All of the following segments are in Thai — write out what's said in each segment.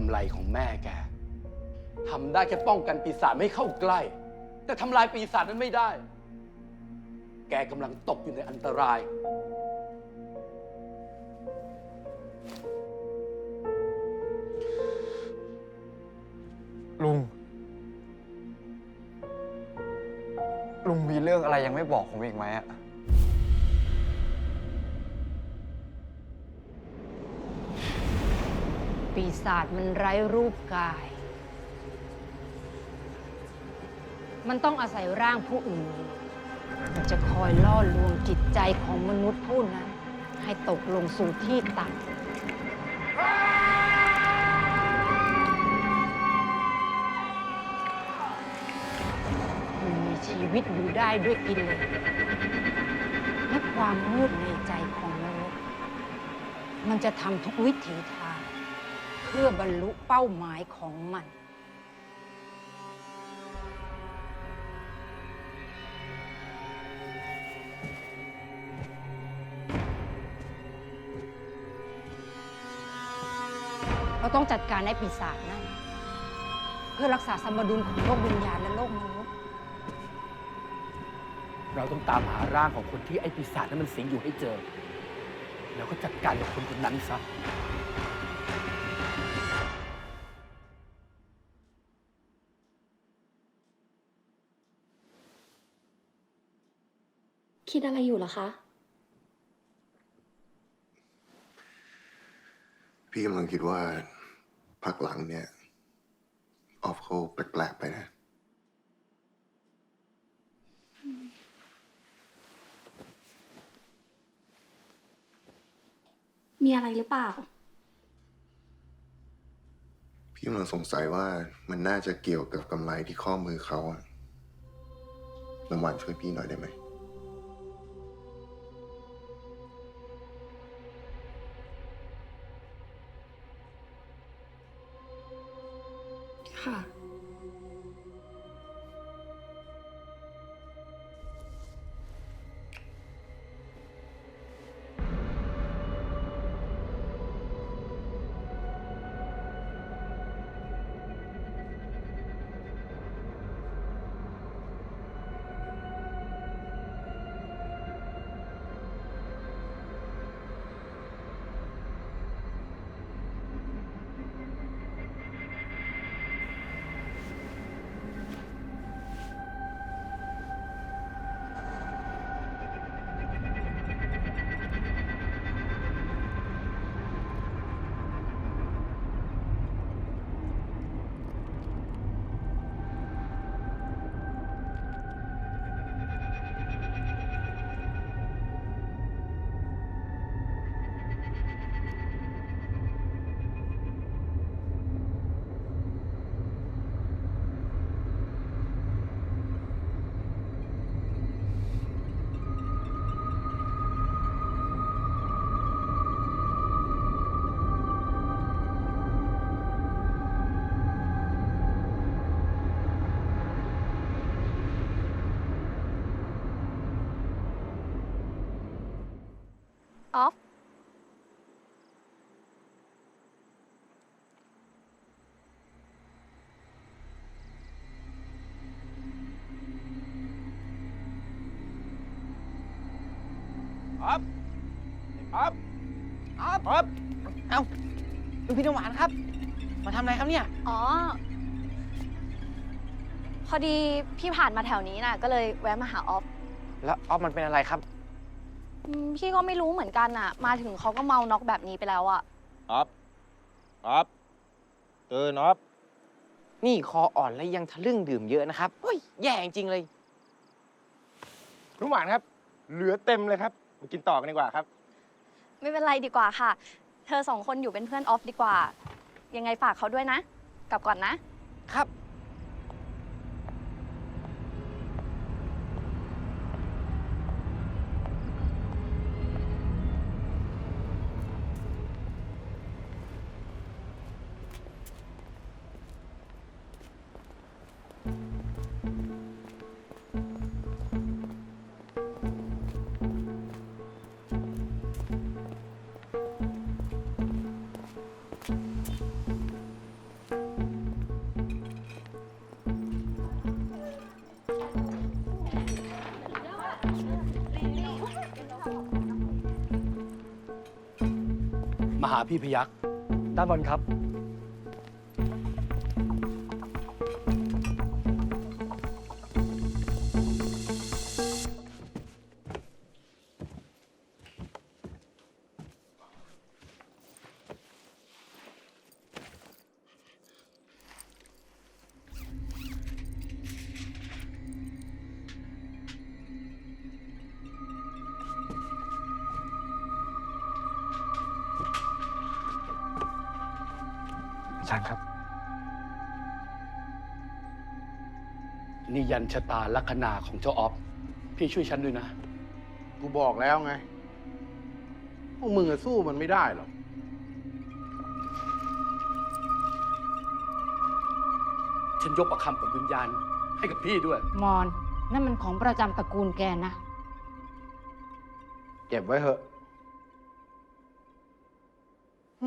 ำไรของแม่แกทำได้แค่ป้องกันปีศาจไม่เข้าใกล้ แต่ทำลายปีศาจนั้นไม่ได้ แกกำลังตกอยู่ในอันตราย ลุง ลุงมีเรื่องอะไรยังไม่บอกผมอีกไหมอะ ปีศาจมันไร้รูปกาย มันต้องอาศัยร่างผู้อื่น มันจะคอยล่อลวงจิตใจของมนุษย์ผู้นั้น ให้ตกลงสู่ที่ต่ำมันมีชีวิตอยู่ได้ด้วยกิเลสและความมืดในใจของมนุษย์ มันจะทำทุกวิถีทาง เพื่อบรรลุเป้าหมายของมัน เราต้องจัดการไอ้ปีศาจนั่น เพื่อรักษาสมดุลของโลกวิญญาณและโลกมนุษย์ เราต้องตามหาร่างของคนที่ไอ้ปีศาจนั้นมันสิงอยู่ให้เจอ แล้วก็จัดการกับคนคนนั้นซะ คิดอะไรอยู่เหรอคะ พี่กำลังคิดว่าพักหลังเนี่ย ออฟเขาแปลกๆไปนะ มีอะไรหรือเปล่า พี่กำลังสงสัยว่ามันน่าจะเกี่ยวกับกำไรที่ข้อมือเขาอะน้ำหวานช่วยพี่หน่อยได้ไหม ค่ะ ออฟอ๊อฟอ๊อฟอ๊อฟอ๊อฟเอ้าลุงพี่น้ำหวานครับ มาทำอะไรครับเนี่ย อ๋อ พอดีพี่ผ่านมาแถวนี้น่ะ ก็เลยแวะมาหาออฟ แล้วอ๊อฟมันเป็นอะไรครับ อืมพี่ก็ไม่รู้เหมือนกันน่ะมาถึงเขาก็เมาน็อกแบบนี้ไปแล้วอะออฟออฟตื่นออฟนี่คออ่อนและยังทะลึ่งดื่มเยอะนะครับเฮ้ยแย่จริงๆเลย ลุงหวานครับ เหลือเต็มเลยครับมากินต่อกันดีกว่าครับ ไม่เป็นไรดีกว่าค่ะ เธอสองคนอยู่เป็นเพื่อนออฟดีกว่า ยังไงฝากเขาด้วยนะ กลับก่อนนะ ครับ มาหาพี่พยักด้านบนครับ อาจารย์ครับ นี่ยันชะตาลัคนาของเจ้าออฟ พี่ช่วยฉันด้วยนะ กูบอกแล้วไง พวกมึงอะสู้มันไม่ได้หรอก ฉันยกประคำของวิญญาณ ให้กับพี่ด้วย มอน นั่นมันของประจำตระกูลแกนะ เก็บไว้เถอะน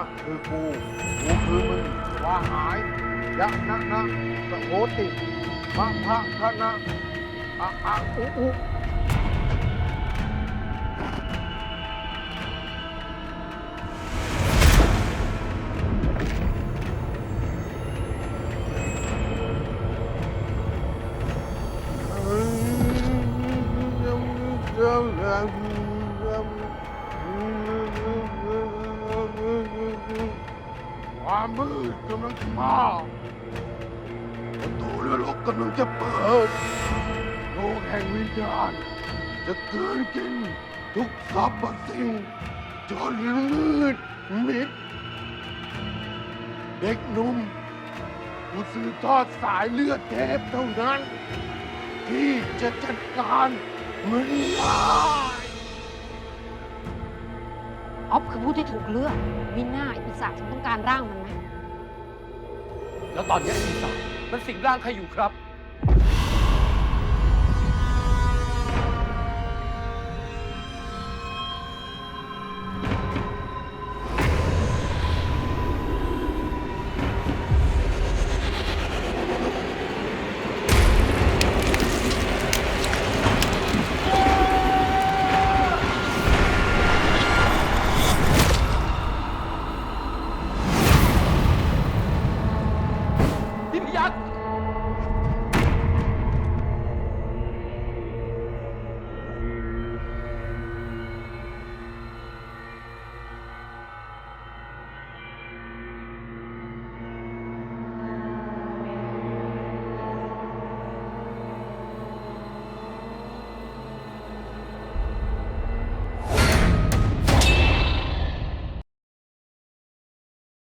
ะคือกู กูคือมึงว่าหายยะนะนะสะโหติมะพะคะนะอะอะอุอุ ประตูนรกกำลังจะเปิดโลกแห่งวิญญาณจะเกินกินทุกสรรพสิ่งจนมืดมิด เด็กหนุ่มผู้สืบทอดสายเลือดเทพเท่านั้น ที่จะจัดการมันได้ออฟคือผู้ที่ถูกเลือกมีหน้าไอ้ปีศาจถึงต้องการร่างมันนะ แล้วตอนนี้ปีศาจมันสิงร่างใครอยู่ครับ